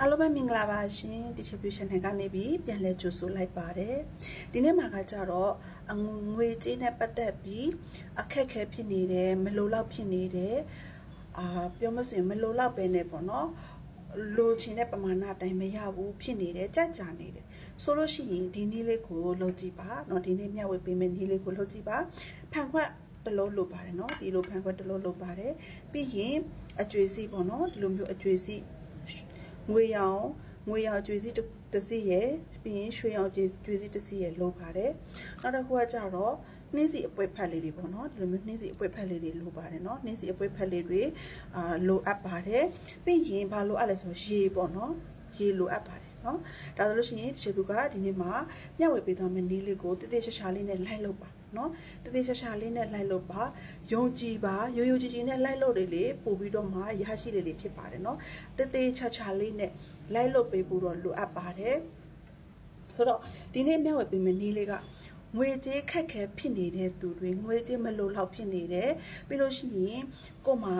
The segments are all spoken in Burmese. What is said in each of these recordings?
အားလုံးပဲမင်္ဂလာပါရှင် distribution နဲ့ကနေပြီးပြန်လဲကြိုဆိုလိုက်ပါတယ်ဒီနေ့မှာကကြတော့အငွေကြေးနဲ့ပတ်သက်ပြီးအခက်ခဲဖြစ်နေတယ်မလိုလောက်ဖြစ်နေတယ်အာပြောမဆိုရင်မလိုလောက်ပဲနဲ့ပေါ့နော်လိုချင်တဲ့ပမာဏအတိုင်းမရဘူးဖြစ်နေတယ်ကြက်ကြာနေတယ်ဆိုလို့ရှိရင်ဒီနည်းလေးကိုလုပ်ကြည့်ပါเนาะဒီနေ့မျှဝေပေးမယ့်နည်းလေးကိုလုပ်ကြည့်ပါဖန်ခွက်တစ်လုံးလုပ်ပါတယ်เนาะဒီလိုဖန်ခွက်တစ်လုံးလုပ်ပါတယ်ပြီးရင်အကျွေးစီပေါ့เนาะဒီလိုမျိုးအကျွေးစီ ငွေရောင်ငွေရောင်ကျွေးစီတစ်တစ်စီရယ်ပြီးရင်ရွှေရောင်ကျွေးကျွေးစီတစ်စီရယ်လိုပါတယ်နောက်တစ်ခုကကြတော့နှင်းစီအပွဲဖက်လေးတွေပေါ့နော်ဒီလိုမျိုးနှင်းစီအပွဲဖက်လေးတွေလိုပါတယ်နော်နှင်းစီအပွဲဖက်လေးတွေအာလိုအပ်ပါတယ်ပြီးရင်ဘာလိုအပ်လဲဆိုရေပေါ့နော်ရေလိုအပ်ပါတယ် နော်ဒါဆိုလို့ရှိရင်ဒီလူကဒီနေ့မှာမျှဝေပေးသွားမယ့်နည်းလေးကိုတည်တည်ရှာရှာလေးနဲ့လိုက်လုပ်ပါနော်တည်တည်ရှာရှာလေးနဲ့လိုက်လုပ်ပါယုံကြည်ပါရိုးရိုးကြည်ကြည်နဲ့လိုက်လုပ်တွေလေပို့ပြီးတော့မှရရှိတယ်တွေဖြစ်ပါတယ်နော်တည်တည်ချာချာလေးနဲ့လိုက်လုပ်ပေးဖို့တော့လိုအပ်ပါတယ်ဆိုတော့ဒီနေ့မျှဝေပေးမယ့်နည်းလေးကငွေကြေးခက်ခဲဖြစ်နေတဲ့သူတွေငွေကြေးမလိုလောက်ဖြစ်နေတယ်ပြီးလို့ရှိရင်ကို့မှာ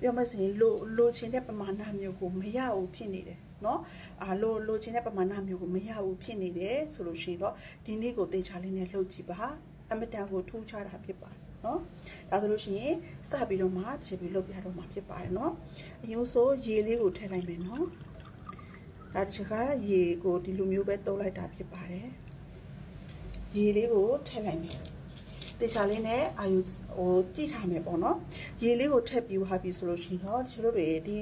ပြောမစရင်လိုလိုချင်တဲ့ပမာဏမျိုးကိုမရဘူးဖြစ်နေတယ် နော်အာလိုလိုချင်တဲ့ပမာဏမျိုးကိုမရဘူးဖြစ်နေတယ်ဆိုလို့ရှိရင်တော့ဒီနေ့ကိုတေချာလေးနဲ့လှုပ်ကြည့်ပါအမတန်ကိုထူးခြားတာဖြစ်ပါတယ်နော်ဒါဆိုလို့ရှိရင်စပြီးတော့မှတစ်ချက်ပြီးလှုပ်ပြတော့မှာဖြစ်ပါတယ်နော်အယိုးဆိုရေလေးကိုထည့်လိုက်မယ်နော်ဒါတစ်ချက်ကရေကိုဒီလိုမျိုးပဲတုပ်လိုက်တာဖြစ်ပါတယ်ရေလေးကိုထည့်လိုက်မယ်တေချာလေးနဲ့အာယူဟိုကြည့်ထားမယ်ပေါ့နော်ရေလေးကိုထည့်ပြီးဟာပြီဆိုလို့ရှိရင်တော့ကျတို့တွေဒီ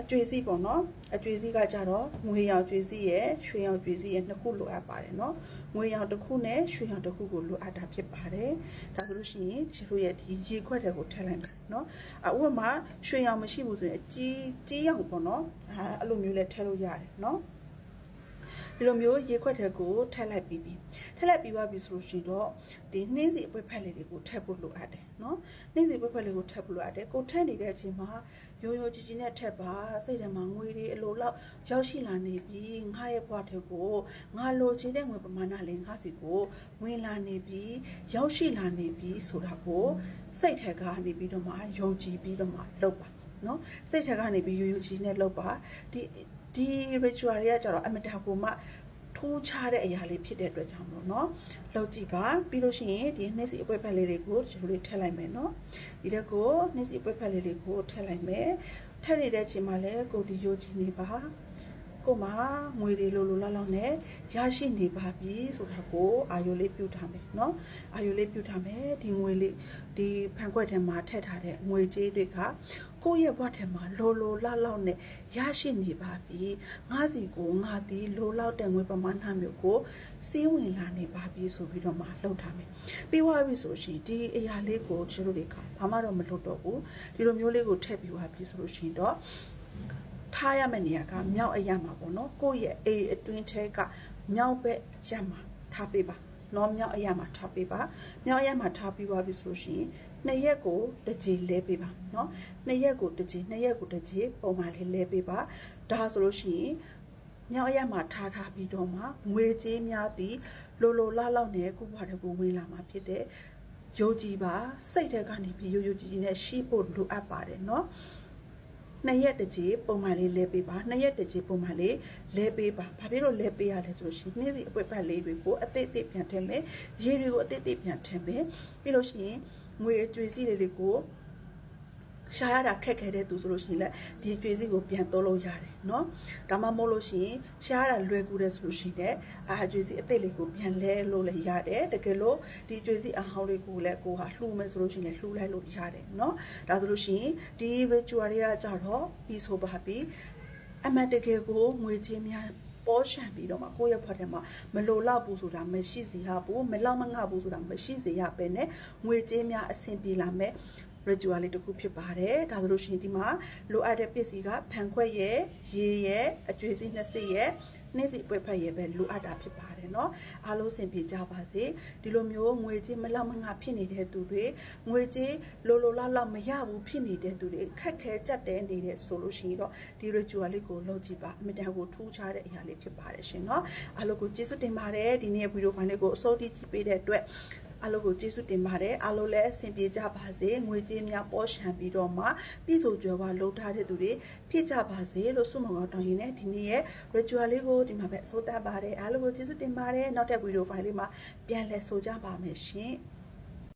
အကျွေးစီးပေါ့နော်အကျွေးစီးကကြတော့ငွေရောင်ကျွေးစီးရဲ့ရွှေရောင်ကျွေးစီးရဲ့နှစ်ခုလိုအပ်ပါတယ်နော်ငွေရောင်တစ်ခုနဲ့ရွှေရောင်တစ်ခုကိုလိုအပ်တာဖြစ်ပါတယ်ဒါဆိုလို့ရှိရင်ကျတို့ရဲ့ဒီရေခွက်တွေကိုထည့်လိုက်မယ်နော်အဥပမာရွှေရောင်မရှိဘူးဆိုရင်အကြီးကြီးရောင်ပေါ့နော်အဲအဲ့လိုမျိုးလဲထည့်လို့ရတယ်နော် ဒီလိုမျိုးရေခွက်တဲ့ကိုထည့်လိုက်ပြီးပြီထည့်လိုက်ပြီးသွားပြီဆိုလို့ရှိရင်တော့ဒီနှင်းစီအပွက်ဖက်လေးတွေကိုထည့်ဖို့လိုအပ်တယ်နော်နှင်းစီအပွက်ဖက်လေးကိုထည့်ဖို့လိုအပ်တယ်ကိုထည့်နေတဲ့အချိန်မှာရိုးရိုးကြီးကြီးနဲ့ထည့်ပါစိတ်ထဲမှာငွေတွေအလိုလောက်ရောက်ရှိလာနေပြီငါရဲ့ဘဝထဲကိုငါလိုချင်တဲ့ငွေပမာဏလေးငါစီကိုဝင်လာနေပြီရောက်ရှိလာနေပြီဆိုတာကိုစိတ်ထဲကနေပြီးတော့မှယုံကြည်ပြီးတော့မှလုပ်ပါနော်စိတ်ထဲကနေပြီးရိုးရိုးကြီးနဲ့လုပ်ပါဒီ ဒီ ritual တွေကကြတော့အမတကိုမှထိုးချတဲ့အရာလေးဖြစ်တဲ့အတွက်ကြောင့်မို့နော်လောက်ကြည့်ပါပြီးလို့ရှိရင်ဒီနှစ်စီအပွဲဖက်လေးတွေကိုကျွန်တော်တို့ထည့်လိုက်မယ်နော်ဒီတက်ကိုနှစ်စီအပွဲဖက်လေးတွေကိုထည့်လိုက်မယ်ထည့်နေတဲ့အချိန်မှာလည်းကိုဒီယိုကြည့်နေပါ ကိုမှငွေတွေလိုလိုလောက်လောက်နဲ့ရရှိနေပါပြီဆိုတာကိုအာယုလေးပြုထားမယ်เนาะအာယုလေးပြုထားမယ်ဒီငွေလေးဒီဖန်ခွက်ထဲမှာထည့်ထားတဲ့ငွေကြေးတွေကကိုယ့်ရဲ့ဘဝထဲမှာလိုလိုလောက်လောက်နဲ့ရရှိနေပါပြီငါစီကိုငါဒီလိုလောက်တဲ့ငွေပမာဏမျိုးကိုစီးဝင်လာနေပါပြီဆိုပြီးတော့မှလှုပ်ထားမယ်ပြီးသွားပြီဆိုရှင်ဒီအရာလေးကိုကျတို့တွေကဘာမှတော့မလုပ်တော့ဘူးဒီလိုမျိုးလေးကိုထည့်ပြီးသွားပြီဆိုလို့ရှင်တော့ ထားရမယ့်နေရာကမြောက်အရမှာပေါ့နော်ကိုယ့်ရဲ့အိမ်အတွင်းထဲကမြောက်ဘက်ရမှာထားပေးပါနော်မြောက်အရမှာထားပေးပါမြောက်အရမှာထားပြီးသွားပြီဆိုရှင်နှစ်ရက်ကိုတစ်ကြိမ်လဲပေးပါနော်နှစ်ရက်ကိုတစ်ကြိမ်နှစ်ရက်ကိုတစ်ကြိမ်ပုံမှန်လေးလဲပေးပါဒါဆိုလို့ရှိရင်မြောက်အရမှာထားထားပြီးတော့မှငွေကြေးများသည့်လိုလိုလောက်လောက်နဲ့ကိုယ့်ဘဝတစ်ခုဝင်လာမှာဖြစ်တဲ့ယုံကြည်ပါစိတ်ထဲကနေပြီးယုံယုံကြည်ကြည်နဲ့ရှိဖို့လိုအပ်ပါတယ်နော် နှစ်ရက်တစ်ကြိမ်ပုံမှန်လေးလဲပေးပါနှစ်ရက်တစ်ကြိမ်ပုံမှန်လေးလဲပေးပါဘာဖြစ်လို့လဲပေးရလဲဆိုလို့ရှိရင်နေ့စီအပွက်ပတ်လေးတွေကိုအသေးသေးပြန်ထည့်မယ်ရေတွေကိုအသေးသေးပြန်ထည့်မယ်ပြီးလို့ရှိရင်ငွေအကျွေးစီးတွေကို ရှာရတာခက်ခဲတဲ့သူဆိုလို့ရှိရင်လည်းဒီကြွေးစီကိုပြန်သုံးလို့ရတယ်เนาะဒါမှမဟုတ်လို့ရှိရင်ရှာရတာလွယ်ကူတယ်ဆိုလို့ရှိရင်လည်းအာကြွေးစီအသက်လေးကိုပြန်လဲလို့လည်းရတယ်တကယ်လို့ဒီကြွေးစီအဟောင်းလေးကိုလည်းကိုဟာလှူမယ်ဆိုလို့ရှိရင်လည်းလှူလိုက်လို့ရတယ်เนาะဒါဆိုလို့ရှိရင်ဒီ ritual တွေကကြတော့ပြီးဆိုပါပြီအမှန်တကယ်ကိုငွေချင်းများပေါ်ရှံပြီးတော့မှကိုယ့်ရဲ့ဖွက်ထဲမှာမလိုတော့ဘူးဆိုတာမရှိစေရဘူးမလောက်မငှဘူးဆိုတာမရှိစေရပဲနဲ့ငွေကြေးများအဆင်ပြေလာမဲ့ ritual လေးတစ်ခုဖြစ်ပါတယ်ဒါဆိုလို့ရှိရင်ဒီမှာလိုအပ်တဲ့ပစ္စည်းကဖန်ခွက်ရဲ့ရေရဲ့အကျွေးစီးနှစ်စိရဲ့နေ့စီပွဲဖက်ရဲ့ပဲလိုအပ်တာဖြစ်ပါတယ်เนาะအားလုံးစင်ပြေကြပါစေဒီလိုမျိုးငွေကြေးမလောက်မငှဖြစ်နေတဲ့သူတွေငွေကြေးလိုလိုလောက်လောက်မရဘူးဖြစ်နေတဲ့သူတွေခက်ခဲကြက်တဲနေတဲ့ဆိုလို့ရှိရင်တော့ဒီ ritual လေးကိုလုပ်ကြည့်ပါအမြဲတမ်းကိုထူးခြားတဲ့အရာလေးဖြစ်ပါတယ်ရှင်เนาะအားလုံးကိုကျေးဇူးတင်ပါတယ်ဒီနေ့ဗီဒီယိုဖိုင်လေးကိုအစိုးတိကြည့်ပေးတဲ့အတွက် အားလုံးကိုကျေးဇူးတင်ပါတယ်အားလုံးလည်းအဆင်ပြေကြပါစေငွေကြေးများပေါ်ရှံပြီးတော့မှပြည်စုံကြွယ်ဝလှုပ်ထားတဲ့သူတွေဖြစ်ကြပါစေလို့ဆုမွန်ကောင်းတောင်းရင်လည်းဒီနေ့ရဲ့ ritual လေးကိုဒီမှာပဲအစိုးတတ်ပါတယ်အားလုံးကိုကျေးဇူးတင်ပါတယ်နောက်တဲ့ဗီဒီယိုဖိုင်လေးမှာပြန်လည်ဆိုကြပါမယ်ရှင်